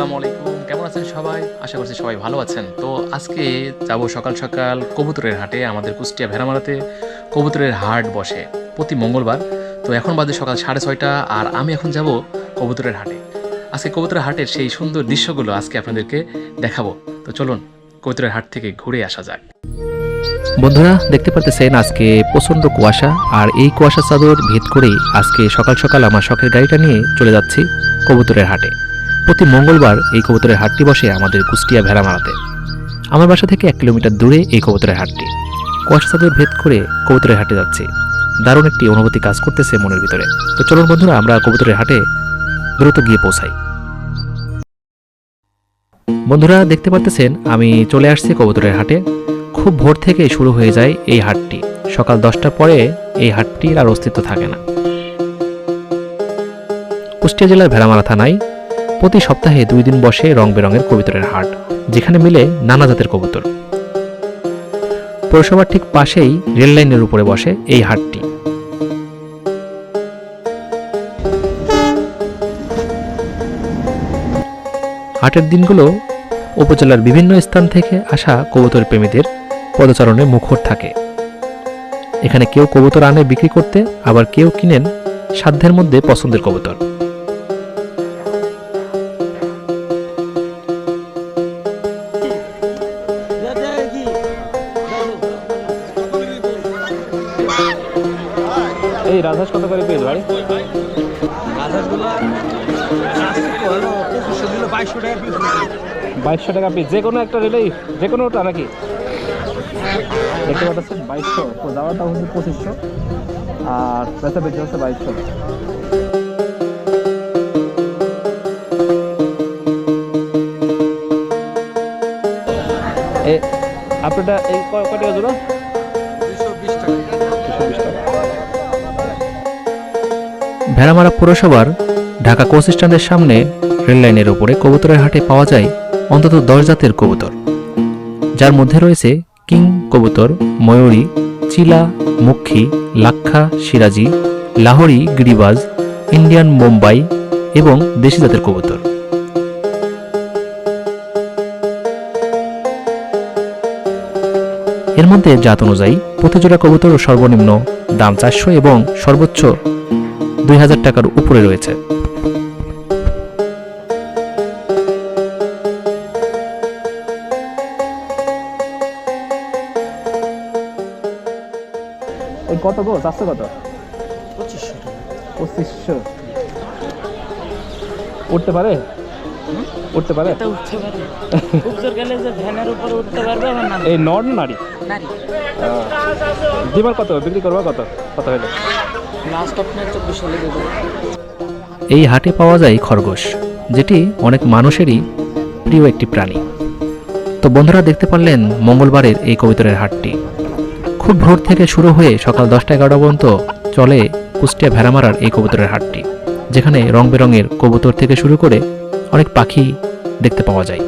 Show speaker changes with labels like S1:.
S1: আসসালামু আলাইকুম। কেমন আছেন সবাই? আশা করছি সবাই ভালো আছেন। তো আজকে যাব সকাল সকাল কবুতরের হাটে। আমাদের কুষ্টিয়া ভেড়ামারাতে কবুতরের হাট বসে প্রতি মঙ্গলবার। তো এখন বাজে সকাল সাড়ে ছয়টা আর আমি এখন যাব কবুতরের হাটে। আজকে কবুতরের হাটের সেই সুন্দর দৃশ্যগুলো আজকে আপনাদেরকে দেখাবো। তো চলুন কবুতরের হাট থেকে ঘুরে আসা যাক।
S2: বন্ধুরা, দেখতে পারতেছেন আজকে প্রচণ্ড কুয়াশা আর এই কুয়াশা চাদর ভেদ করেই আজকে সকাল সকাল আমার শখের গাড়িটা নিয়ে চলে যাচ্ছি কবুতরের হাটে। প্রতি মঙ্গলবার এই কবুতরের হাটটি বসে আমাদের কুষ্টিয়া ভেড়ামারাতে আমার বাসা থেকে এক কিলোমিটার দূরে এই কবুতরের হাটটি। কুয়াশা ভেদ করে কবুতরের হাটে যাচ্ছি। দারুণ একটি অনুভূতি কাজ করতেছে মনের ভিতরে। তো চলুন বন্ধুরা, আমরা কবুতরের হাটে দ্রুত গিয়ে পৌঁছাই। বন্ধুরা, দেখতে পাচ্ছেন আমি চলে আসছি কবুতরের হাটে। খুব ভোর থেকে শুরু হয়ে যায় এই হাটটি। সকাল দশটার পরে এই হাটটির আর অস্তিত্ব থাকে না। কুষ্টিয়া জেলার ভেড়ামারা থানায় প্রতি সপ্তাহে দুই দিন বসে রং বেরঙের কবুতরের হাট, যেখানে মিলে নানা জাতের কবুতর। পৌরসভার ঠিক পাশেই রেল লাইনের উপরে বসে এই হাটটি। হাটের দিনগুলো উপজেলার বিভিন্ন স্থান থেকে আসা কবুতর প্রেমীদের পদচারণে মুখর থাকে। এখানে কেউ কবুতর আনে বিক্রি করতে, আবার কেউ কিনেন সাধ্যের মধ্যে পছন্দের কবুতর। এই রাজহাঁস কত করে পেয়ে ভাই বাইশশো টাকা পিস যে কোনো একটা রেলেই যে কোনো ওটা নাকি? দেখতে পাচ্ছেন বাইশশো। তো যাওয়াটা হচ্ছে পঁচিশশো আর বেচা বেচে হচ্ছে বাইশশো। আপনারটা এই ক ক টাকা জোড়া? ভেড়ামারা পৌরসভার ঢাকা কোচ স্ট্যান্ডের সামনে রেল লাইনের উপরে কবুতরের হাটে পাওয়া যায় অন্তত দশ জাতের কবুতর। যার মধ্যে রয়েছে কিং কবুতর, ময়ূরী, চিলা মুখী লাক্ষা, সিরাজি, লাহোরি, গিরিবাজ, ইন্ডিয়ান মুম্বাই এবং দেশি জাতের কবুতর। এর মধ্যে জাত অনুযায়ী প্রতিজোড়া কবুতর সর্বনিম্ন দাম চারশো এবং সর্বোচ্চ দুই হাজার টাকার উপরে রয়েছে। এই কত গো? চারশো কত?
S3: পঁচিশশো
S2: উঠতে পারে? উঠতে পারে?
S3: এটা উঠতে পারে। উপজোর গেলে যে ভ্যানের উপর উঠতে পারবে আমার
S2: এই নর না নারী।
S3: নারী
S2: দিবার কত? বিক্রি করবা কত? কত হইল? এই হাটে পাওয়া যায় খরগোশ, যেটি অনেক মানুষেরই প্রিয় একটি প্রাণী। তো বন্ধুরা দেখতে পারলেন মঙ্গলবারের এই কবিতরের হাটটি। খুব ভোর থেকে শুরু হয়ে সকাল দশটা এগারোটা পর্যন্ত চলে কুষ্টিয়া ভেড়ামারার এই কবুতরের হাটটি, যেখানে রং বেরঙের কবুতর থেকে শুরু করে অনেক পাখি দেখতে পাওয়া যায়।